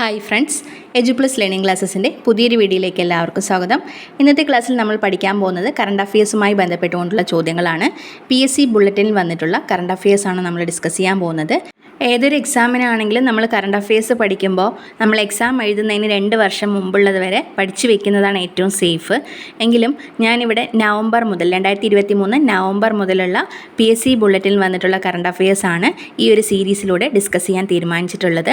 Hi friends edu plus learning ക്ലാസ്സസിന്റെ പുതിയൊരു വീഡിയോയിലേക്ക് എല്ലാവർക്കും സ്വാഗതം. ഇന്നത്തെ ക്ലാസ്സിൽ നമ്മൾ പഠിക്കാൻ പോകുന്നത് കറണ്ട് അഫയേഴ്സുമായി ബന്ധപ്പെട്ടുകൊണ്ടുള്ള ചോദ്യങ്ങളാണ്. പി എസ് സി ബുള്ളറ്റിനിൽ വന്നിട്ടുള്ള കറണ്ട് അഫയേഴ്സാണ് നമ്മൾ ഡിസ്കസ് ചെയ്യാൻ പോകുന്നത്. ഏതൊരു എക്സാമിനാണെങ്കിലും നമ്മൾ കറണ്ട് അഫയേഴ്സ് പഠിക്കുമ്പോൾ നമ്മൾ എക്സാം എഴുതുന്നതിന് രണ്ട് വർഷം മുമ്പുള്ളത് വരെ പഠിച്ചു വെക്കുന്നതാണ് ഏറ്റവും സേഫ് എങ്കിലും ഞാനിവിടെ നവംബർ മുതൽ രണ്ടായിരത്തി ഇരുപത്തി മൂന്ന് നവംബർ മുതലുള്ള പി എസ് സി ബുള്ളറ്റിൽ വന്നിട്ടുള്ള കറണ്ട് അഫയേഴ്സ് ആണ് ഈ ഒരു സീരീസിലൂടെ ഡിസ്കസ് ചെയ്യാൻ തീരുമാനിച്ചിട്ടുള്ളത്.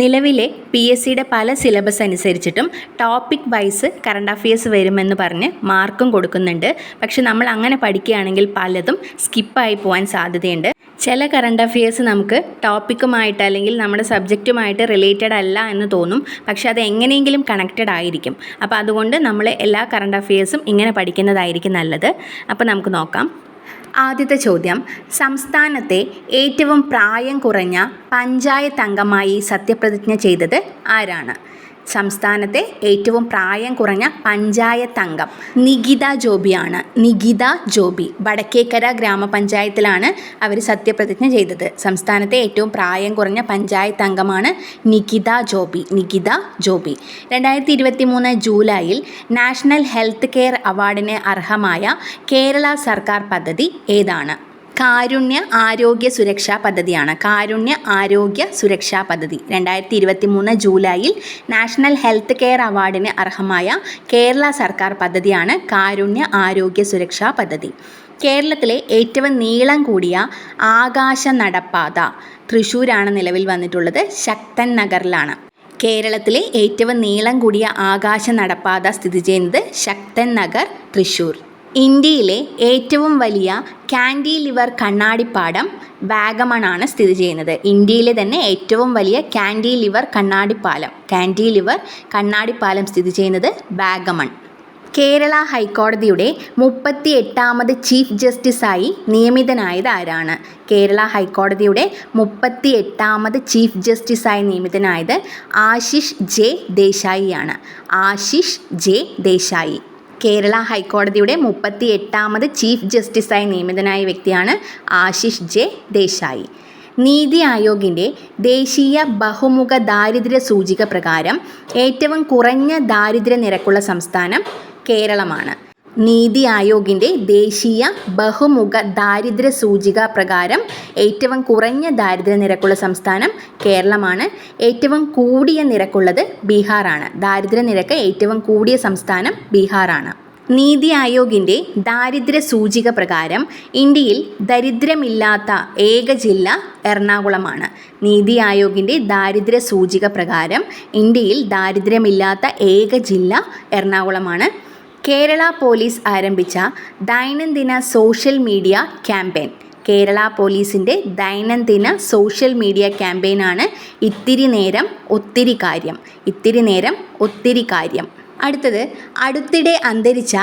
നിലവിലെ പി എസ് സിയുടെ പല സിലബസ് അനുസരിച്ചിട്ടും ടോപ്പിക് വൈസ് കറണ്ട് അഫയേഴ്സ് വരുമെന്ന് പറഞ്ഞ് മാർക്കും കൊടുക്കുന്നുണ്ട്. പക്ഷെ നമ്മൾ അങ്ങനെ പഠിക്കുകയാണെങ്കിൽ പലതും സ്കിപ്പായി പോകാൻ സാധ്യതയുണ്ട്. ചില കറണ്ട് അഫയേഴ്സ് നമുക്ക് ടോപ്പിക്കുമായിട്ട് അല്ലെങ്കിൽ നമ്മുടെ സബ്ജക്റ്റുമായിട്ട് റിലേറ്റഡ് അല്ല എന്ന് തോന്നും. പക്ഷെ അത് എങ്ങനെയെങ്കിലും കണക്റ്റഡ് ആയിരിക്കും. അപ്പോൾ അതുകൊണ്ട് നമ്മൾ എല്ലാ കറണ്ട് അഫയേഴ്സും ഇങ്ങനെ പഠിക്കുന്നതായിരിക്കും നല്ലത്. അപ്പോൾ നമുക്ക് നോക്കാം. ആദ്യത്തെ ചോദ്യം. സംസ്ഥാനത്തെ ഏറ്റവും പ്രായം കുറഞ്ഞ പഞ്ചായത്ത് അംഗമായി സത്യപ്രതിജ്ഞ ചെയ്തത് ആരാണ്? സംസ്ഥാനത്തെ ഏറ്റവും പ്രായം കുറഞ്ഞ പഞ്ചായത്ത് അംഗം നികിത ജോബിയാണ്. നികിത ജോബി വടക്കേക്കര ഗ്രാമപഞ്ചായത്തിലാണ് അവർ സത്യപ്രതിജ്ഞ ചെയ്തത്. സംസ്ഥാനത്തെ ഏറ്റവും പ്രായം കുറഞ്ഞ പഞ്ചായത്ത് അംഗമാണ് നികിത ജോബി. നികിത ജോബി രണ്ടായിരത്തി ഇരുപത്തി മൂന്ന് ജൂലൈയിൽ നാഷണൽ ഹെൽത്ത് കെയർ അവാർഡിന് അർഹമായ കേരള സർക്കാർ പദ്ധതി ഏതാണ്? കാരുണ്യ ആരോഗ്യ സുരക്ഷാ പദ്ധതിയാണ്. കാരുണ്യ ആരോഗ്യ സുരക്ഷാ പദ്ധതി. രണ്ടായിരത്തി ഇരുപത്തി മൂന്ന് ജൂലൈയിൽ നാഷണൽ ഹെൽത്ത് കെയർ അവാർഡിന് അർഹമായ കേരള സർക്കാർ പദ്ധതിയാണ് കാരുണ്യ ആരോഗ്യ സുരക്ഷാ പദ്ധതി. കേരളത്തിലെ ഏറ്റവും നീളം കൂടിയ ആകാശ നടപ്പാത തൃശ്ശൂരാണ് നിലവിൽ വന്നിട്ടുള്ളത്. ശക്തൻ നഗറിലാണ്. കേരളത്തിലെ ഏറ്റവും നീളം കൂടിയ ആകാശ നടപ്പാത സ്ഥിതി ചെയ്യുന്നത് ശക്തൻ നഗർ തൃശ്ശൂർ ഇന്ത്യയിലെ ഏറ്റവും വലിയ കാൻഡി ലിവർ കണ്ണാടിപ്പാടം വാഗമണാണ് സ്ഥിതി ചെയ്യുന്നത്. ഇന്ത്യയിലെ തന്നെ ഏറ്റവും വലിയ കാൻഡി ലിവർ കണ്ണാടിപ്പാലം. കാൻഡി ലിവർ കണ്ണാടിപ്പാലം സ്ഥിതി ചെയ്യുന്നത് വാഗമൺ. കേരള ഹൈക്കോടതിയുടെ മുപ്പത്തി എട്ടാമത് ചീഫ് ജസ്റ്റിസായി നിയമിതനായത് ആരാണ്? കേരള ഹൈക്കോടതിയുടെ മുപ്പത്തി എട്ടാമത് ചീഫ് ജസ്റ്റിസായി നിയമിതനായത് ആശിഷ് ജെ ദേശായിയാണ്. ആശിഷ് ജെ ദേശായി. കേരള ഹൈക്കോടതിയുടെ മുപ്പത്തി എട്ടാമത് ചീഫ് ജസ്റ്റിസായി നിയമിതനായ വ്യക്തിയാണ് ആശിഷ് ജെ ദേശായി. നീതി ആയോഗിന്റെ ദേശീയ ബഹുമുഖ ദാരിദ്ര്യ സൂചിക പ്രകാരം ഏറ്റവും കുറഞ്ഞ ദാരിദ്ര്യ നിരക്കുള്ള സംസ്ഥാനം കേരളമാണ്. നീതി ആയോഗിന്റെ ദേശീയ ബഹുമുഖ ദാരിദ്ര്യ സൂചിക പ്രകാരം ഏറ്റവും കുറഞ്ഞ ദാരിദ്ര്യ നിരക്കുള്ള സംസ്ഥാനം കേരളമാണ്. ഏറ്റവും കൂടിയ നിരക്കുള്ളത് ബീഹാറാണ്. ദാരിദ്ര്യ നിരക്ക് ഏറ്റവും കൂടിയ സംസ്ഥാനം ബീഹാറാണ്. നീതി ആയോഗിന്റെ ദാരിദ്ര്യ സൂചിക പ്രകാരം ഇന്ത്യയിൽ ദരിദ്രമില്ലാത്ത ഏക ജില്ല എറണാകുളമാണ്. നീതി ആയോഗിന്റെ ദാരിദ്ര്യ സൂചിക പ്രകാരം ഇന്ത്യയിൽ ദാരിദ്ര്യമില്ലാത്ത ഏക ജില്ല എറണാകുളമാണ്. കേരള പോലീസ് ആരംഭിച്ച ദൈനംദിന സോഷ്യൽ മീഡിയ ക്യാമ്പയിൻ. കേരള പോലീസിന്റെ ദൈനംദിന സോഷ്യൽ മീഡിയ ക്യാമ്പയിനാണ് ഇത്തിരി നേരം ഒത്തിരി കാര്യം. ഇത്തിരി നേരം ഒത്തിരി കാര്യം. അടുത്തത് അടുത്തിടെ അന്തരിച്ച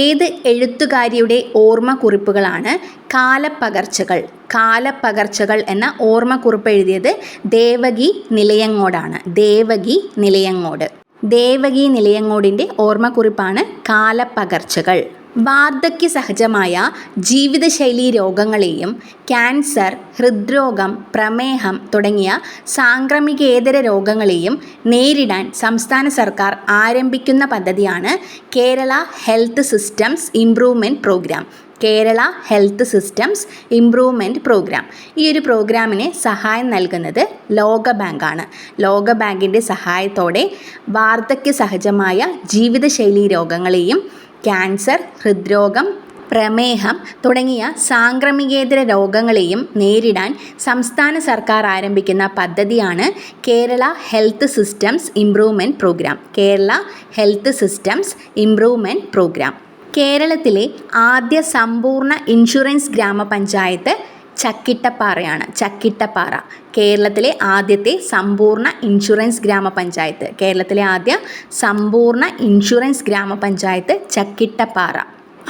ഏത് എഴുത്തുകാരിയുടെ ഓർമ്മക്കുറിപ്പുകളാണ് കാലപ്പകർച്ചകൾ. കാലപ്പകർച്ചകൾ എന്ന ഓർമ്മക്കുറിപ്പ് എഴുതിയത് ദേവകി നിലയങ്ങോടാണ്. ദേവകി നിലയങ്ങോട്. ദേവകി നിലയങ്ങോടിന്റെ ഓർമ്മക്കുറിപ്പാണ് കാലപ്പകർച്ചകൾ. വാർദ്ധക്യ സഹജമായ ജീവിതശൈലി രോഗങ്ങളെയും ക്യാൻസർ ഹൃദ്രോഗം പ്രമേഹം തുടങ്ങിയ സാംക്രമികേതര രോഗങ്ങളെയും നേരിടാൻ സംസ്ഥാന സർക്കാർ ആരംഭിക്കുന്ന പദ്ധതിയാണ് Kerala health systems improvement programme. Kerala health systems improvement programme. ഈ ഒരു പ്രോഗ്രാമിന് സഹായം നൽകുന്നത് ലോക ബാങ്കാണ് ലോക ബാങ്കിന്റെ സഹായത്തോടെ വാർദ്ധക്യ സഹജമായ ജീവിതശൈലി രോഗങ്ങളെയും ക്യാൻസർ ഹൃദ്രോഗം പ്രമേഹം തുടങ്ങിയ സാംക്രമികേതര രോഗങ്ങളെയും നേരിടാൻ സംസ്ഥാന സർക്കാർ ആരംഭിക്കുന്ന പദ്ധതിയാണ് Kerala health systems improvement programme. Kerala health systems improvement programme. കേരളത്തിലെ ആദ്യ സമ്പൂർണ ഇൻഷുറൻസ് ഗ്രാമപഞ്ചായത്ത് ചക്കിട്ടപ്പാറയാണ്. ചക്കിട്ടപ്പാറ. കേരളത്തിലെ ആദ്യത്തെ സമ്പൂർണ ഇൻഷുറൻസ് ഗ്രാമപഞ്ചായത്ത്. കേരളത്തിലെ ആദ്യ സമ്പൂർണ ഇൻഷുറൻസ് ഗ്രാമപഞ്ചായത്ത് ചക്കിട്ടപ്പാറ.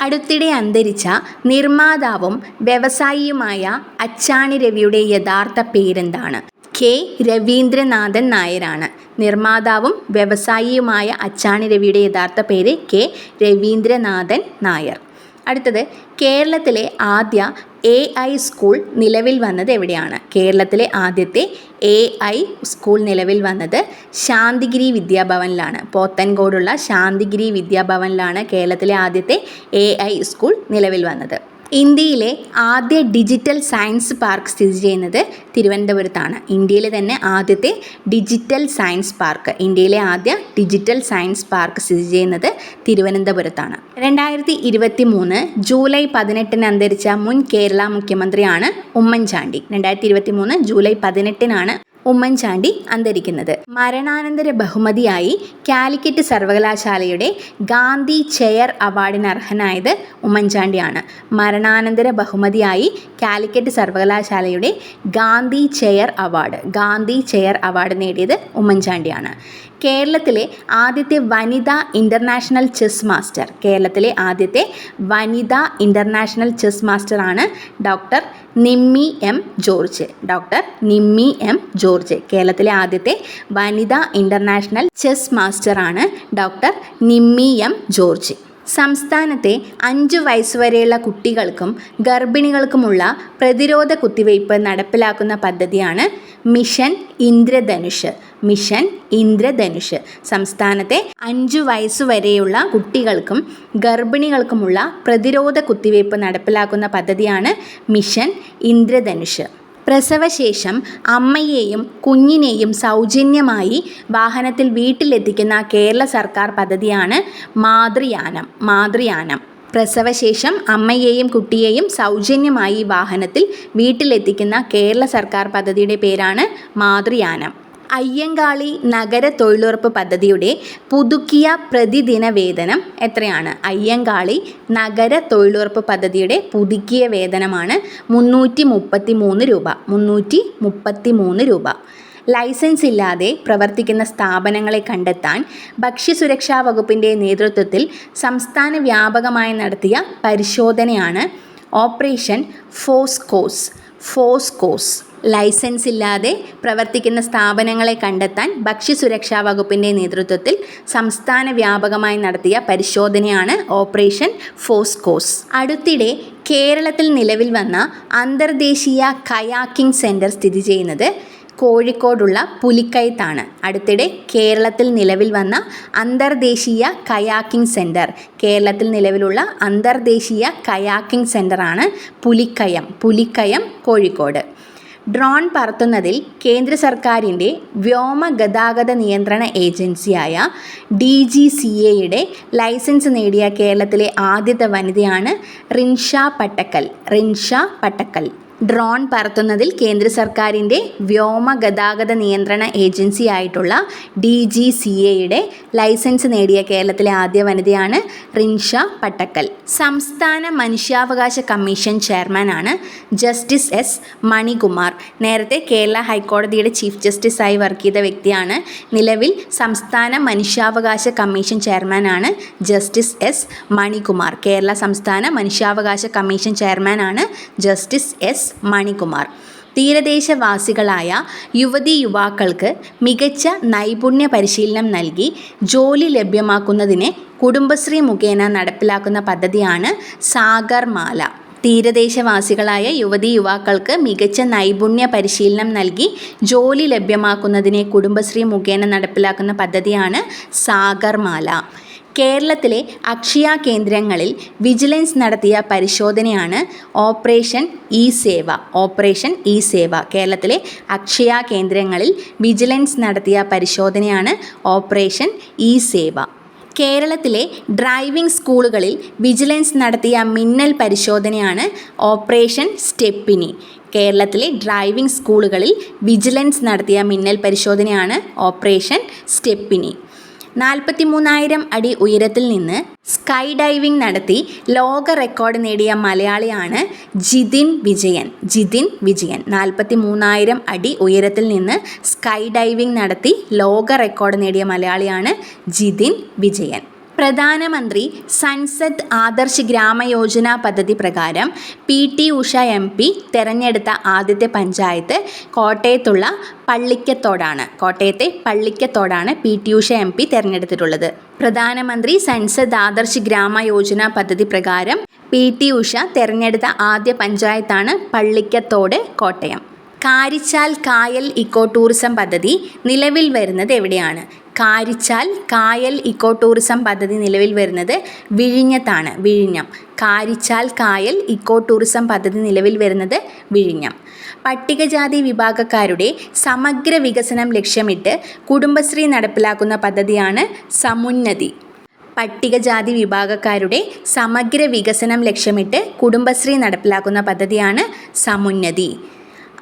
അടുത്തിടെ അന്തരിച്ച നിർമ്മാതാവും വ്യവസായിയുമായ അച്ചാണി രവിയുടെ യഥാർത്ഥ പേരെന്താണ്? കെ. രവീന്ദ്രനാഥൻ നായരാണ്. നിർമ്മാതാവും വ്യവസായിയുമായ അച്ചാണി രവിയുടെ യഥാർത്ഥ പേര് കെ. രവീന്ദ്രനാഥൻ നായർ. അടുത്തത് കേരളത്തിലെ ആദ്യ എ ഐ സ്കൂൾ നിലവിൽ വന്നത് എവിടെയാണ്? കേരളത്തിലെ ആദ്യത്തെ എ ഐ സ്കൂൾ നിലവിൽ വന്നത് ശാന്തിഗിരി വിദ്യാഭവനിലാണ്. പോത്തൻകോടുള്ള ശാന്തിഗിരി വിദ്യാഭവനിലാണ് കേരളത്തിലെ ആദ്യത്തെ എ ഐ സ്കൂൾ നിലവിൽ വന്നത്. ഇന്ത്യയിലെ ആദ്യ ഡിജിറ്റൽ സയൻസ് പാർക്ക് സ്ഥിതി ചെയ്യുന്നത് തിരുവനന്തപുരത്താണ്. ഇന്ത്യയിലെ തന്നെ ആദ്യത്തെ ഡിജിറ്റൽ സയൻസ് പാർക്ക്. ഇന്ത്യയിലെ ആദ്യ ഡിജിറ്റൽ സയൻസ് പാർക്ക് സ്ഥിതി ചെയ്യുന്നത് തിരുവനന്തപുരത്താണ്. രണ്ടായിരത്തി ഇരുപത്തി മൂന്ന് ജൂലൈ പതിനെട്ടിന് അന്തരിച്ച മുൻ കേരള മുഖ്യമന്ത്രിയാണ് ഉമ്മൻചാണ്ടി. രണ്ടായിരത്തി ഇരുപത്തി മൂന്ന് ജൂലൈ പതിനെട്ടിനാണ് ഉമ്മൻചാണ്ടി അന്തരിക്കുന്നത്. മരണാനന്തര ബഹുമതിയായി കാലിക്കറ്റ് സർവകലാശാലയുടെ ഗാന്ധി ചെയർ അവാർഡിന് അർഹനായത് ഉമ്മൻചാണ്ടിയാണ്. മരണാനന്തര ബഹുമതിയായി കാലിക്കറ്റ് സർവകലാശാലയുടെ Gandhi chair award Gandhi chair award നേടിയത് ഉമ്മൻചാണ്ടിയാണ്. കേരളത്തിലെ ആദ്യത്തെ വനിതാ ഇന്റർനാഷണൽ ചെസ് മാസ്റ്റർ. കേരളത്തിലെ ആദ്യത്തെ വനിതാ ഇന്റർനാഷണൽ ചെസ് മാസ്റ്റർ ആണ് doctor Nimmi M George. Doctor Nimmi M George. കേരളത്തിലെ ആദ്യത്തെ വനിതാ ഇന്റർനാഷണൽ ചെസ് മാസ്റ്റർ ആണ് ഡോക്ടർ നിമ്മി എം ജോർജ്. സംസ്ഥാനത്തെ അഞ്ച് വയസ്സുവരെയുള്ള കുട്ടികൾക്കും ഗർഭിണികൾക്കുമുള്ള പ്രതിരോധ കുത്തിവയ്പ് നടപ്പിലാക്കുന്ന പദ്ധതിയാണ് മിഷൻ ഇന്ദ്രധനുഷ്. മിഷൻ ഇന്ദ്രധനുഷ്. സംസ്ഥാനത്തെ അഞ്ചു വയസ്സുവരെയുള്ള കുട്ടികൾക്കും ഗർഭിണികൾക്കുമുള്ള പ്രതിരോധ കുത്തിവയ്പ് നടപ്പിലാക്കുന്ന പദ്ധതിയാണ് മിഷൻ ഇന്ദ്രധനുഷ്. പ്രസവശേഷം അമ്മയെയും കുഞ്ഞിനെയും സൗജന്യമായി വാഹനത്തിൽ വീട്ടിലെത്തിക്കുന്ന കേരള സർക്കാർ പദ്ധതിയാണ് മാതൃയാനം. മാതൃയാനം. പ്രസവശേഷം അമ്മയെയും കുട്ടിയെയും സൗജന്യമായി വാഹനത്തിൽ വീട്ടിലെത്തിക്കുന്ന കേരള സർക്കാർ പദ്ധതിയുടെ പേരാണ് മാതൃയാനം. അയ്യങ്കാളി നഗര തൊഴിലുറപ്പ് പദ്ധതിയുടെ പുതുക്കിയ പ്രതിദിന വേതനം എത്രയാണ്? അയ്യങ്കാളി നഗര തൊഴിലുറപ്പ് പദ്ധതിയുടെ പുതുക്കിയ വേതനമാണ് മുന്നൂറ്റി മുപ്പത്തി മൂന്ന് രൂപ. മുന്നൂറ്റി മുപ്പത്തി മൂന്ന് രൂപ. ലൈസൻസ് ഇല്ലാതെ പ്രവർത്തിക്കുന്ന സ്ഥാപനങ്ങളെ കണ്ടെത്താൻ ഭക്ഷ്യസുരക്ഷാ വകുപ്പിന്റെ നേതൃത്വത്തിൽ സംസ്ഥാന വ്യാപകമായി നടത്തിയ പരിശോധനയാണ് ഓപ്പറേഷൻ ഫോസ്കോസ്. ഫോസ്കോസ്. ലൈസൻസ് ഇല്ലാതെ പ്രവർത്തിക്കുന്ന സ്ഥാപനങ്ങളെ കണ്ടെത്താൻ ഭക്ഷ്യസുരക്ഷാ വകുപ്പിന്റെ നേതൃത്വത്തിൽ സംസ്ഥാന വ്യാപകമായി നടത്തിയ പരിശോധനയാണ് ഓപ്പറേഷൻ ഫോസ്കോസ്. അടുത്തിടെ കേരളത്തിൽ നിലവിൽ വന്ന അന്തർദേശീയ കയാക്കിംഗ് സെന്റർ സ്ഥിതി ചെയ്യുന്നത് കോഴിക്കോടുള്ള പുലിക്കയത്താണ് അടുത്തിടെ കേരളത്തിൽ നിലവിൽ വന്ന അന്തർദേശീയ കയാക്കിംഗ് സെന്റർ കേരളത്തിൽ നിലവിലുള്ള അന്തർദേശീയ കയാക്കിംഗ് സെന്ററാണ് പുലിക്കയം പുലിക്കയം കോഴിക്കോട്. ഡ്രോൺ പറത്തുന്നതിൽ കേന്ദ്ര സർക്കാരിന്റെ വ്യോമ ഗതാഗത നിയന്ത്രണ ഏജൻസിയായ ഡി ജി സി എയുടെ ലൈസൻസ് നേടിയ കേരളത്തിലെ ആദ്യത്തെ വനിതയാണ് റിൻഷ പട്ടക്കൽ റിൻഷ പട്ടക്കൽ. ഡ്രോൺ പറത്തുന്നതിൽ കേന്ദ്ര സർക്കാരിന്റെ വ്യോമ ഗതാഗത നിയന്ത്രണ ഏജൻസിയായിട്ടുള്ള ഡി ജി സി എയുടെ ലൈസൻസ് നേടിയ കേരളത്തിലെ ആദ്യ വനിതയാണ് റിൻഷ പട്ടക്കൽ. സംസ്ഥാന മനുഷ്യാവകാശ കമ്മീഷൻ ചെയർമാനാണ് ജസ്റ്റിസ് എസ് മണികുമാർ. നേരത്തെ കേരള ഹൈക്കോടതിയുടെ ചീഫ് ജസ്റ്റിസായി വർക്ക് ചെയ്ത വ്യക്തിയാണ് നിലവിൽ സംസ്ഥാന മനുഷ്യാവകാശ കമ്മീഷൻ ചെയർമാനാണ് ജസ്റ്റിസ് എസ് മണികുമാർ. കേരള സംസ്ഥാന മനുഷ്യാവകാശ കമ്മീഷൻ ചെയർമാനാണ് ജസ്റ്റിസ് എസ് മണികുമാർ. തീരദേശവാസികളായ യുവതി യുവാക്കൾക്ക് മികച്ച നൈപുണ്യ പരിശീലനം നൽകി ജോലി ലഭ്യമാക്കുന്നതിന് കുടുംബശ്രീ മുഖേന നടപ്പിലാക്കുന്ന പദ്ധതിയാണ് സാഗർമാല തീരദേശവാസികളായ യുവതി യുവാക്കൾക്ക് മികച്ച നൈപുണ്യ പരിശീലനം നൽകി ജോലി ലഭ്യമാക്കുന്നതിന് കുടുംബശ്രീ മുഖേന നടപ്പിലാക്കുന്ന പദ്ധതിയാണ് സാഗർമാല കേരളത്തിലെ അക്ഷയ കേന്ദ്രങ്ങളിൽ വിജിലൻസ് നടത്തിയ പരിശോധനയാണ് operation E Seva. Operation E Seva. കേരളത്തിലെ അക്ഷയ കേന്ദ്രങ്ങളിൽ വിജിലൻസ് നടത്തിയ പരിശോധനയാണ് ഓപ്പറേഷൻ ഇ സേവ. കേരളത്തിലെ ഡ്രൈവിംഗ് സ്കൂളുകളിൽ വിജിലൻസ് നടത്തിയ മിന്നൽ പരിശോധനയാണ് ഓപ്പറേഷൻ സ്റ്റെപ്പിനി. കേരളത്തിലെ ഡ്രൈവിംഗ് സ്കൂളുകളിൽ വിജിലൻസ് നടത്തിയ മിന്നൽ പരിശോധനയാണ് ഓപ്പറേഷൻ സ്റ്റെപ്പിനി. നാൽപ്പത്തി മൂന്നായിരം അടി ഉയരത്തിൽ നിന്ന് സ്കൈ ഡൈവിംഗ് നടത്തി ലോക റെക്കോർഡ് നേടിയ മലയാളിയാണ് ജിതിൻ വിജയൻ. ജിതിൻ വിജയൻ നാൽപ്പത്തി മൂന്നായിരം അടി ഉയരത്തിൽ നിന്ന് സ്കൈ ഡൈവിംഗ് നടത്തി ലോക റെക്കോർഡ് നേടിയ മലയാളിയാണ് ജിതിൻ വിജയൻ. പ്രധാനമന്ത്രി സൻസദ് ആദർശ് ഗ്രാമയോജന പദ്ധതി പ്രകാരം P T Usha M P തെരഞ്ഞെടുത്ത ആദ്യത്തെ പഞ്ചായത്ത് കോട്ടയത്തുള്ള പള്ളിക്കത്തോടാണ്. കോട്ടയത്തെ പള്ളിക്കത്തോടാണ് P T Usha M P തെരഞ്ഞെടുത്തിട്ടുള്ളത്. പ്രധാനമന്ത്രി സൻസദ് ആദർശ് ഗ്രാമയോജന പദ്ധതി പ്രകാരം പി ടി ഉഷ തെരഞ്ഞെടുത്ത ആദ്യ പഞ്ചായത്താണ് പള്ളിക്കത്തോട് കോട്ടയം. കാരിച്ചാൽ കായൽ ഇക്കോ ടൂറിസം പദ്ധതി നിലവിൽ വരുന്നത് എവിടെയാണ്? കാരിച്ചാൽ കായൽ ഇക്കോ ടൂറിസം പദ്ധതി നിലവിൽ വരുന്നത് വിഴിഞ്ഞത്താണ് വിഴിഞ്ഞം. കാരിച്ചാൽ കായൽ ഇക്കോ ടൂറിസം പദ്ധതി നിലവിൽ വരുന്നത് വിഴിഞ്ഞം. പട്ടികജാതി വിഭാഗക്കാരുടെ സമഗ്ര വികസനം ലക്ഷ്യമിട്ട് കുടുംബശ്രീ നടപ്പിലാക്കുന്ന പദ്ധതിയാണ് സമുന്നതി. പട്ടികജാതി വിഭാഗക്കാരുടെ സമഗ്ര വികസനം ലക്ഷ്യമിട്ട് കുടുംബശ്രീ നടപ്പിലാക്കുന്ന പദ്ധതിയാണ് സമുന്നതി.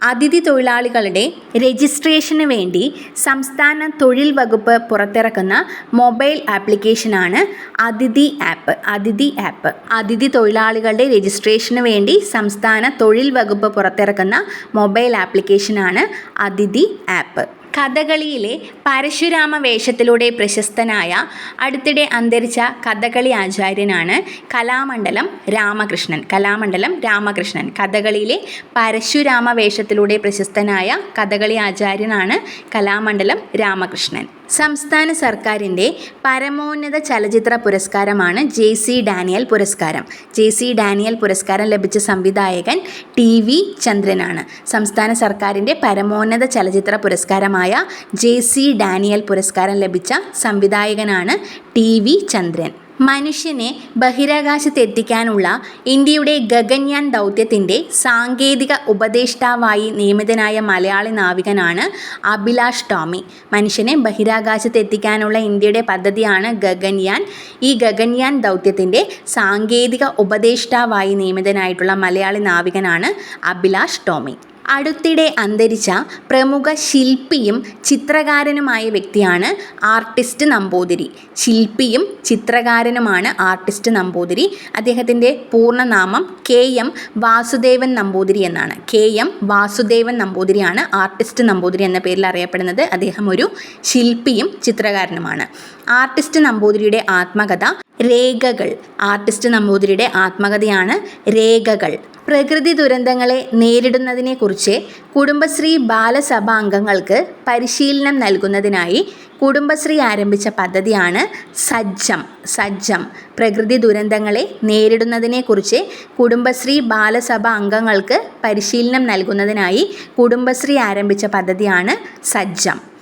അതിഥി തൊഴിലാളികളുടെ രജിസ്ട്രേഷന് വേണ്ടി സംസ്ഥാന തൊഴിൽ വകുപ്പ് പുറത്തിറക്കുന്ന മൊബൈൽ ആപ്ലിക്കേഷനാണ് അതിഥി ആപ്പ് അതിഥി ആപ്പ്. അതിഥി തൊഴിലാളികളുടെ രജിസ്ട്രേഷന് വേണ്ടി സംസ്ഥാന തൊഴിൽ വകുപ്പ് പുറത്തിറക്കുന്ന മൊബൈൽ ആപ്ലിക്കേഷനാണ് അതിഥി ആപ്പ്. കഥകളിയിലെ പരശുരാമ വേഷത്തിലൂടെ പ്രശസ്തനായ അടുത്തിടെ അന്തരിച്ച കഥകളി ആചാര്യനാണ് കലാമണ്ഡലം രാമകൃഷ്ണൻ. കലാമണ്ഡലം രാമകൃഷ്ണൻ. കഥകളിയിലെ പരശുരാമ വേഷത്തിലൂടെ പ്രശസ്തനായ കഥകളി ആചാര്യനാണ് കലാമണ്ഡലം രാമകൃഷ്ണൻ. സംസ്ഥാന സർക്കാരിന്റെ പരമോന്നത ചലച്ചിത്ര പുരസ്കാരമാണ് ജെ സി ഡാനിയൽ പുരസ്കാരം. ജെ സി ഡാനിയൽ പുരസ്കാരം ലഭിച്ച സംവിധായകൻ ടി വി ചന്ദ്രനാണ്. സംസ്ഥാന സർക്കാരിന്റെ പരമോന്നത ചലച്ചിത്ര പുരസ്കാരമായ ജെ സി ഡാനിയൽ പുരസ്കാരം ലഭിച്ച സംവിധായകനാണ് ടി വി ചന്ദ്രൻ. മനുഷ്യനെ ബഹിരാകാശത്തെത്തിക്കാനുള്ള ഇന്ത്യയുടെ ഗഗൻയാൻ ദൗത്യത്തിന്റെ സാങ്കേതിക ഉപദേഷ്ടാവായി നിയമിതനായ മലയാളി നാവികനാണ് അഭിലാഷ് ടോമി. മനുഷ്യനെ ബഹിരാകാശത്തെത്തിക്കാനുള്ള ഇന്ത്യയുടെ പദ്ധതിയാണ് ഗഗൻയാൻ. ഈ ഗഗൻയാൻ ദൗത്യത്തിന്റെ സാങ്കേതിക ഉപദേഷ്ടാവായി നിയമിതനായിട്ടുള്ള മലയാളി നാവികനാണ് അഭിലാഷ് ടോമി. അടുത്തിടെ അന്തരിച്ച പ്രമുഖ ശില്പിയും ചിത്രകാരനുമായ വ്യക്തിയാണ് ആർട്ടിസ്റ്റ് നമ്പൂതിരി. ശില്പിയും ചിത്രകാരനുമാണ് ആർട്ടിസ്റ്റ് നമ്പൂതിരി. അദ്ദേഹത്തിന്റെ പൂർണനാമം കെ എം വാസുദേവൻ നമ്പൂതിരി എന്നാണ്. കെ എം വാസുദേവൻ നമ്പൂതിരിയാണ് ആർട്ടിസ്റ്റ് നമ്പൂതിരി എന്ന പേരിൽ അറിയപ്പെടുന്നത്. അദ്ദേഹം ഒരു ശില്പിയും ചിത്രകാരനുമാണ്. ആർട്ടിസ്റ്റ് നമ്പൂതിരിയുടെ ആത്മകഥ രേഖകൾ. ആർട്ടിസ്റ്റ് നമ്പൂതിരിയുടെ ആത്മകഥയാണ് രേഖകൾ. പ്രകൃതി ദുരന്തങ്ങളെ നേരിടുന്നതിനെക്കുറിച്ച് കുടുംബശ്രീ ബാലസഭ അംഗങ്ങൾക്ക് പരിശീലനം നൽകുന്നതിനായി കുടുംബശ്രീ ആരംഭിച്ച പദ്ധതിയാണ് സജ്ജം. സജ്ജം. പ്രകൃതി ദുരന്തങ്ങളെ നേരിടുന്നതിനെക്കുറിച്ച് കുടുംബശ്രീ ബാലസഭാ അംഗങ്ങൾക്ക് പരിശീലനം നൽകുന്നതിനായി കുടുംബശ്രീ ആരംഭിച്ച പദ്ധതിയാണ് സജ്ജം.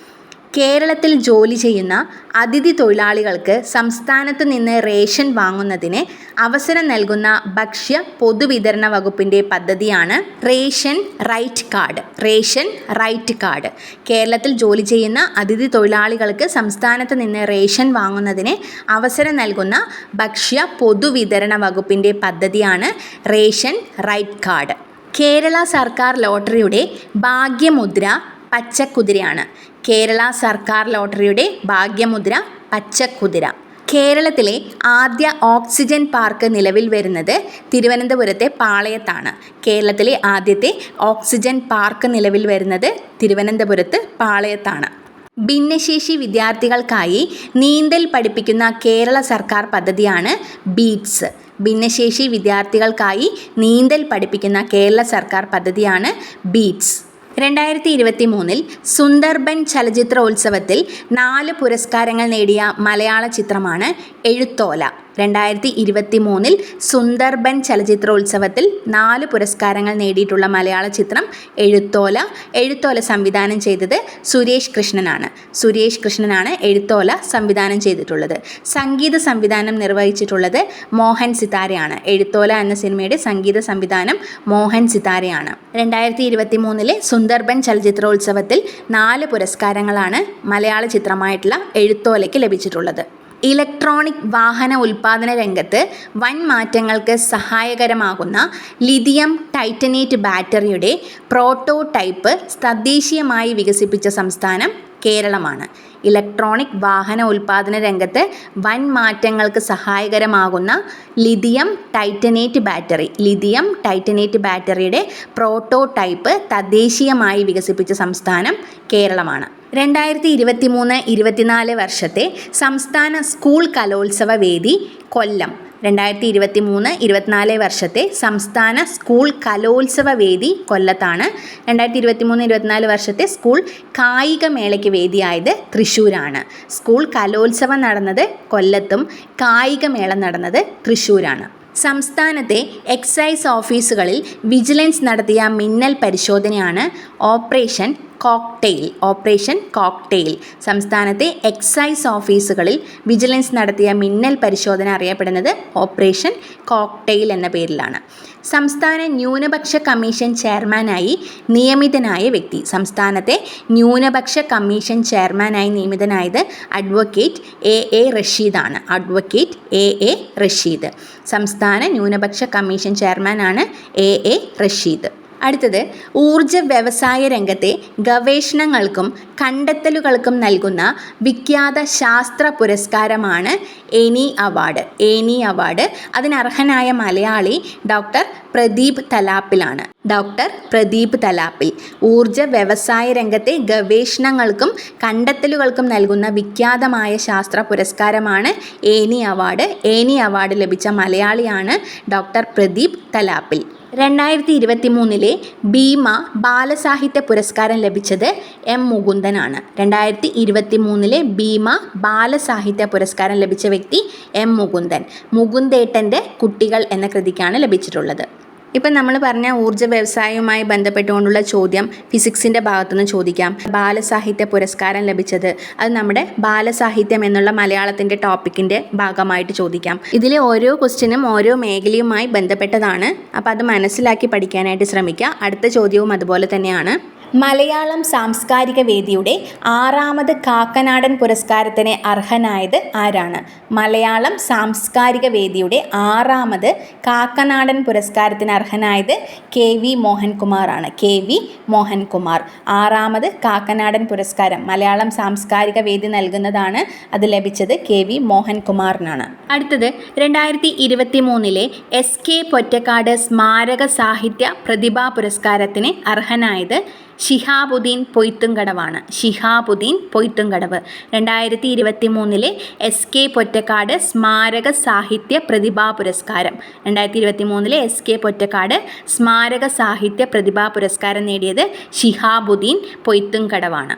കേരളത്തിൽ ജോലി ചെയ്യുന്ന അതിഥി തൊഴിലാളികൾക്ക് സംസ്ഥാനത്തു നിന്ന് റേഷൻ വാങ്ങുന്നതിന് അവസരം നൽകുന്ന ഭക്ഷ്യ പൊതുവിതരണ വകുപ്പിന്റെ പദ്ധതിയാണ് ration right card. Ration right card. കേരളത്തിൽ ജോലി ചെയ്യുന്ന അതിഥി തൊഴിലാളികൾക്ക് സംസ്ഥാനത്ത് നിന്ന് റേഷൻ വാങ്ങുന്നതിന് അവസരം നൽകുന്ന ഭക്ഷ്യ പൊതുവിതരണ വകുപ്പിന്റെ പദ്ധതിയാണ് റേഷൻ റൈറ്റ് കാർഡ്. കേരള സർക്കാർ ലോട്ടറിയുടെ ഭാഗ്യമുദ്ര പച്ചക്കുതിരയാണ്. കേരള സർക്കാർ ലോട്ടറിയുടെ ഭാഗ്യമുദ്ര പച്ചക്കുതിര. കേരളത്തിലെ ആദ്യ ഓക്സിജൻ പാർക്ക് നിലവിൽ വരുന്നത് തിരുവനന്തപുരത്തെ പാളയത്താണ്. കേരളത്തിലെ ആദ്യത്തെ ഓക്സിജൻ പാർക്ക് നിലവിൽ വരുന്നത് തിരുവനന്തപുരത്ത് പാളയത്താണ്. ഭിന്നശേഷി വിദ്യാർത്ഥികൾക്കായി നീന്തൽ പഠിപ്പിക്കുന്ന കേരള സർക്കാർ പദ്ധതിയാണ് ബീറ്റ്സ്. ഭിന്നശേഷി വിദ്യാർത്ഥികൾക്കായി നീന്തൽ പഠിപ്പിക്കുന്ന കേരള സർക്കാർ പദ്ധതിയാണ് ബീറ്റ്സ്. രണ്ടായിരത്തി ഇരുപത്തി മൂന്നിൽ സുന്ദർബൻ ചലച്ചിത്രോത്സവത്തിൽ നാല് പുരസ്കാരങ്ങൾ നേടിയ മലയാള ചിത്രമാണ് എഴുത്തോല. രണ്ടായിരത്തി ഇരുപത്തി മൂന്നിൽ സുന്ദർബൻ ചലച്ചിത്രോത്സവത്തിൽ നാല് പുരസ്കാരങ്ങൾ നേടിയിട്ടുള്ള മലയാള ചിത്രം എഴുത്തോല എഴുത്തോല സംവിധാനം ചെയ്തത് സുരേഷ് കൃഷ്ണനാണ്. സുരേഷ് കൃഷ്ണനാണ് എഴുത്തോല സംവിധാനം ചെയ്തിട്ടുള്ളത്. സംഗീത സംവിധാനം നിർവഹിച്ചിട്ടുള്ളത് മോഹൻ സിതാരയാണ്. എഴുത്തോല എന്ന സിനിമയുടെ സംഗീത സംവിധാനം മോഹൻ സിതാരയാണ്. രണ്ടായിരത്തി ഇരുപത്തി മൂന്നിലെ സുന്ദർബൻ ചലച്ചിത്രോത്സവത്തിൽ നാല് പുരസ്കാരങ്ങളാണ് മലയാള ചിത്രമായിട്ടുള്ള എഴുത്തോലയ്ക്ക് ലഭിച്ചിട്ടുള്ളത്. ഇലക്ട്രോണിക് വാഹന ഉൽപ്പാദന രംഗത്ത് വൻ മാറ്റങ്ങൾക്ക് സഹായകരമാകുന്ന ലിഥിയം ടൈറ്റനേറ്റ് ബാറ്ററിയുടെ പ്രോട്ടോടൈപ്പ് തദ്ദേശീയമായി വികസിപ്പിച്ച സംസ്ഥാനം കേരളമാണ്. ഇലക്ട്രോണിക് വാഹന ഉൽപ്പാദന രംഗത്ത് വൻ മാറ്റങ്ങൾക്ക് സഹായകരമാകുന്ന lithium titanate battery. Lithium titanate ബാറ്ററിയുടെ പ്രോട്ടോടൈപ്പ് തദ്ദേശീയമായി വികസിപ്പിച്ച സംസ്ഥാനം കേരളമാണ്. രണ്ടായിരത്തി ഇരുപത്തി മൂന്ന് ഇരുപത്തിനാല് വർഷത്തെ സംസ്ഥാന സ്കൂൾ കലോത്സവ വേദി കൊല്ലം. രണ്ടായിരത്തി ഇരുപത്തി മൂന്ന് ഇരുപത്തിനാല് വർഷത്തെ സംസ്ഥാന സ്കൂൾ കലോത്സവ വേദി കൊല്ലത്താണ്. രണ്ടായിരത്തി ഇരുപത്തി മൂന്ന് ഇരുപത്തിനാല് വർഷത്തെ സ്കൂൾ കായികമേളയ്ക്ക് വേദിയായത് തൃശ്ശൂരാണ്. സ്കൂൾ കലോത്സവം നടന്നത് കൊല്ലത്തും കായികമേള നടന്നത് തൃശ്ശൂരാണ്. സംസ്ഥാനത്തെ എക്സൈസ് ഓഫീസുകളിൽ വിജിലൻസ് നടത്തിയ മിന്നൽ പരിശോധനയാണ് ഓപ്പറേഷൻ കോക്ടെയിൽ ഓപ്പറേഷൻ കോക്ടെയിൽ. സംസ്ഥാനത്തെ എക്സൈസ് ഓഫീസുകളിൽ വിജിലൻസ് നടത്തിയ മിന്നൽ പരിശോധന അറിയപ്പെടുന്നത് ഓപ്പറേഷൻ കോക്ടെയിൽ എന്ന പേരിലാണ്. സംസ്ഥാന ന്യൂനപക്ഷ കമ്മീഷൻ ചെയർമാനായി നിയമിതനായ വ്യക്തി. സംസ്ഥാനത്തെ ന്യൂനപക്ഷ കമ്മീഷൻ ചെയർമാനായി നിയമിതനായത് advocate A A റഷീദാണ്. Advocate A A Rasheed. സംസ്ഥാന ന്യൂനപക്ഷ കമ്മീഷൻ ചെയർമാനാണ് എ എ റഷീദ്. അടുത്തത് ഊർജ വ്യവസായ രംഗത്തെ ഗവേഷണങ്ങൾക്കും കണ്ടെത്തലുകൾക്കും നൽകുന്ന വിഖ്യാത ശാസ്ത്ര പുരസ്കാരമാണ് Eni award. Eni award. അതിനർഹനായ Malayali doctor Pradeep തലാപ്പിലാണ്. ഡോക്ടർ പ്രദീപ് തലാപ്പിൽ ഊർജ വ്യവസായ രംഗത്തെ ഗവേഷണങ്ങൾക്കും കണ്ടെത്തലുകൾക്കും നൽകുന്ന വിഖ്യാതമായ ശാസ്ത്ര പുരസ്കാരമാണ് ഏനി അവാർഡ്. ഏനി അവാർഡ് ലഭിച്ച മലയാളിയാണ് ഡോക്ടർ പ്രദീപ് തലാപ്പിൽ. രണ്ടായിരത്തി ഇരുപത്തി മൂന്നിലെ ഭീമ ബാലസാഹിത്യ പുരസ്കാരം ലഭിച്ചത് എം മുകുന്ദനാണ്. രണ്ടായിരത്തി ഇരുപത്തി മൂന്നിലെ ഭീമ ബാലസാഹിത്യ പുരസ്കാരം ലഭിച്ച വ്യക്തി എം മുകുന്ദൻ. മുകുന്ദേട്ടന്റെ കുട്ടികൾ എന്ന കൃതിക്കാണ് ലഭിച്ചിട്ടുള്ളത്. ഇപ്പം നമ്മൾ പറഞ്ഞ ഊർജ വ്യവസായവുമായി ബന്ധപ്പെട്ടുകൊണ്ടുള്ള ചോദ്യം ഫിസിക്സിന്റെ ഭാഗത്തുനിന്ന് ചോദിക്കാം. ബാലസാഹിത്യ പുരസ്കാരം ലഭിച്ചത്. അത് നമ്മുടെ ബാലസാഹിത്യം എന്നുള്ള മലയാളത്തിന്റെ ടോപ്പിക്കിന്റെ ഭാഗമായിട്ട് ചോദിക്കാം. ഇതിലെ ഓരോ ക്വസ്റ്റ്യനും ഓരോ മേഖലയുമായി ബന്ധപ്പെട്ടതാണ്. അപ്പോൾ അത് മനസ്സിലാക്കി പഠിക്കാനായിട്ട് ശ്രമിക്കുക. അടുത്ത ചോദ്യവും അതുപോലെ തന്നെയാണ്. മലയാളം സാംസ്കാരിക വേദിയുടെ ആറാമത് കാക്കനാടൻ പുരസ്കാരത്തിന് അർഹനായത് ആരാണ്? മലയാളം സാംസ്കാരിക വേദിയുടെ ആറാമത് കാക്കനാടൻ പുരസ്കാരത്തിന് അർഹനായത് K V മോഹൻകുമാറാണ്. K V Mohankumar. ആറാമത് കാക്കനാടൻ പുരസ്കാരം മലയാളം സാംസ്കാരിക വേദി നൽകുന്നതാണ്. അത് ലഭിച്ചത് കെ വി മോഹൻകുമാറിനാണ്. അടുത്തത് രണ്ടായിരത്തി ഇരുപത്തി മൂന്നിലെ എസ് കെ പൊറ്റക്കാട് സ്മാരക സാഹിത്യ പ്രതിഭാ പുരസ്കാരത്തിന് അർഹനായത് ഷിഹാബുദ്ദീൻ പൊയ്ത്തുംകടവാണ്. ഷിഹാബുദ്ദീൻ പൊയ്ത്തുംകടവ്. രണ്ടായിരത്തി ഇരുപത്തി മൂന്നിലെ എസ് കെ പൊറ്റക്കാട് സ്മാരക സാഹിത്യ പ്രതിഭാ പുരസ്കാരം. രണ്ടായിരത്തി ഇരുപത്തി മൂന്നിലെ എസ് കെ പൊറ്റക്കാട് സ്മാരക സാഹിത്യ പ്രതിഭാ പുരസ്കാരം നേടിയത് ഷിഹാബുദ്ദീൻ പൊയ്ത്തുംകടവാണ്.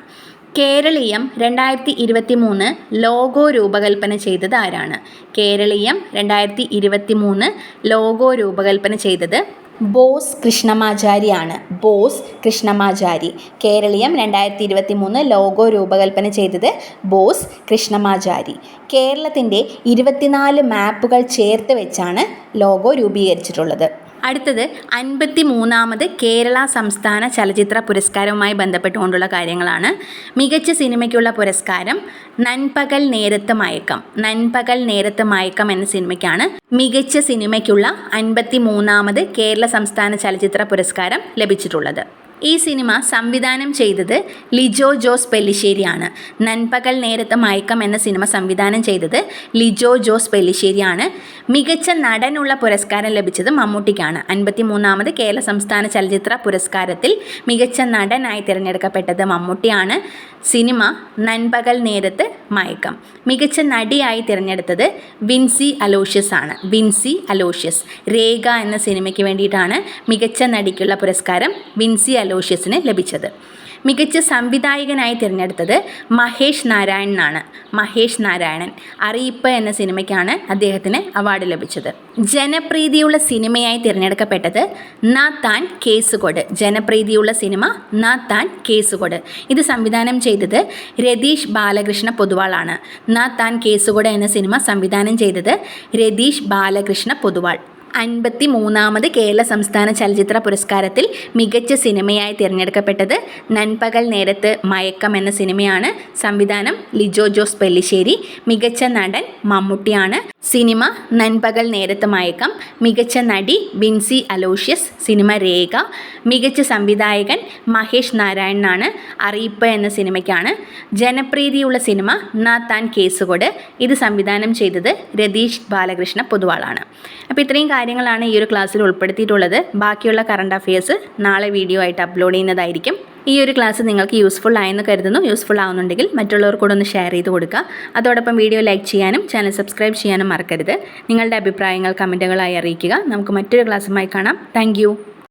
കേരളീയം രണ്ടായിരത്തി ഇരുപത്തി മൂന്ന് ലോഗോ രൂപകൽപ്പന ചെയ്തത് ആരാണ്? കേരളീയം രണ്ടായിരത്തി ഇരുപത്തി മൂന്ന് ലോഗോ രൂപകൽപ്പന ചെയ്തത് ബോസ് കൃഷ്ണമാചാരിയാണ്. ബോസ് കൃഷ്ണമാചാരി. കേരളീയം രണ്ടായിരത്തി ഇരുപത്തി മൂന്ന് ലോഗോ രൂപകൽപ്പന ചെയ്തത് ബോസ് കൃഷ്ണമാചാരി. കേരളത്തിന്റെ ഇരുപത്തിനാല് മാപ്പുകൾ ചേർത്ത് വെച്ചാണ് ലോഗോ രൂപീകരിച്ചിട്ടുള്ളത്. അടുത്തത് അൻപത്തി മൂന്നാമത് കേരള സംസ്ഥാന ചലച്ചിത്ര പുരസ്കാരവുമായി ബന്ധപ്പെട്ടുകൊണ്ടുള്ള കാര്യങ്ങളാണ്. മികച്ച സിനിമയ്ക്കുള്ള പുരസ്കാരം നൻപകൽ നേരത്ത് മയക്കം നൻപകൽ നേരത്ത് മയക്കം എന്ന സിനിമയ്ക്കാണ് മികച്ച സിനിമയ്ക്കുള്ള അൻപത്തി മൂന്നാമത് കേരള സംസ്ഥാന ചലച്ചിത്ര പുരസ്കാരം ലഭിച്ചിട്ടുള്ളത്. ഈ സിനിമ സംവിധാനം ചെയ്തത് ലിജോ ജോസ് പെല്ലിശ്ശേരിയാണ്. നൻപകൽ നേരത്ത് മയക്കം എന്ന സിനിമ സംവിധാനം ചെയ്തത് ലിജോ ജോസ് പെല്ലിശ്ശേരിയാണ്. മികച്ച നടനുള്ള പുരസ്കാരം ലഭിച്ചത് മമ്മൂട്ടിക്കാണ്. അൻപത്തി മൂന്നാമത് കേരള സംസ്ഥാന ചലച്ചിത്ര പുരസ്കാരത്തിൽ മികച്ച നടനായി തിരഞ്ഞെടുക്കപ്പെട്ടത് മമ്മൂട്ടിയാണ്. സിനിമ നൻപകൽ നേരത്ത് മയക്കം. മികച്ച നടിയായി തിരഞ്ഞെടുത്തത് വിൻസി അലോഷ്യസ് ആണ്. വിൻസി അലോഷ്യസ്. രേഖ എന്ന സിനിമയ്ക്ക് വേണ്ടിയിട്ടാണ് മികച്ച നടിക്കുള്ള പുരസ്കാരം വിൻസി അലോഷ്യസിന് ലഭിച്ചത്. മികച്ച സംവിധായകനായി തിരഞ്ഞെടുത്തത് മഹേഷ് നാരായണനാണ് മഹേഷ് നാരായണൻ അറിയിപ്പ് എന്ന സിനിമയ്ക്കാണ് അദ്ദേഹത്തിന് അവാർഡ് ലഭിച്ചത്. ജനപ്രീതിയുള്ള സിനിമയായി തിരഞ്ഞെടുക്കപ്പെട്ടത് നാ താൻ കേസുകൊട്. ജനപ്രീതിയുള്ള സിനിമ നാ താൻ കേസുകൊട്. ഇത് സംവിധാനം ചെയ്തത് രതീഷ് ബാലകൃഷ്ണ പൊതുവാളാണ്. നാ താൻ കേസുകൊട് എന്ന സിനിമ സംവിധാനം ചെയ്തത് രതീഷ് ബാലകൃഷ്ണ പൊതുവാൾ. അൻപത്തി മൂന്നാമത് കേരള സംസ്ഥാന ചലച്ചിത്ര പുരസ്കാരത്തിൽ മികച്ച സിനിമയായി തിരഞ്ഞെടുക്കപ്പെട്ടത് നൻപകൽ നേരത്ത് മയക്കം എന്ന സിനിമയാണ്. സംവിധാനം ലിജോ ജോസ് പെല്ലിശ്ശേരി മികച്ച നടൻ മമ്മൂട്ടിയാണ്. സിനിമ നൻപകൽ നേരത്ത് മയക്കം മികച്ച നടി ബിൻസി അലോഷ്യസ് സിനിമ രേഖ മികച്ച സംവിധായകൻ മഹേഷ് നാരായണനാണ് അറിയിപ്പ് എന്ന സിനിമയ്ക്കാണ്. ജനപ്രീതിയുള്ള സിനിമ നാ താൻ കേസുകൊട്. ഇത് സംവിധാനം ചെയ്തത് രതീഷ് ബാലകൃഷ്ണ പൊതുവാളാണ്. അപ്പോൾ ഇത്രയും കാര്യങ്ങളാണ് ഈ ഒരു ക്ലാസ്സിൽ ഉൾപ്പെടുത്തിയിട്ടുള്ളത്. ബാക്കിയുള്ള കറണ്ട് അഫയേഴ്സ് നാളെ വീഡിയോ ആയിട്ട് അപ്ലോഡ് ചെയ്യുന്നതായിരിക്കും. ഈ ഒരു ക്ലാസ് നിങ്ങൾക്ക് യൂസ്ഫുൾ ആയെന്ന് കരുതുന്നു. യൂസ്ഫുൾ ആവുന്നുണ്ടെങ്കിൽ മറ്റുള്ളവർ കൂടെ ഒന്ന് ഷെയർ ചെയ്ത് കൊടുക്കുക. അതോടൊപ്പം വീഡിയോ ലൈക്ക് ചെയ്യാനും ചാനൽ സബ്സ്ക്രൈബ് ചെയ്യാനും മറക്കരുത്. നിങ്ങളുടെ അഭിപ്രായങ്ങൾ കമന്റുകളായി അറിയിക്കുക. നമുക്ക് മറ്റൊരു ക്ലാസ്സുമായി കാണാം. താങ്ക്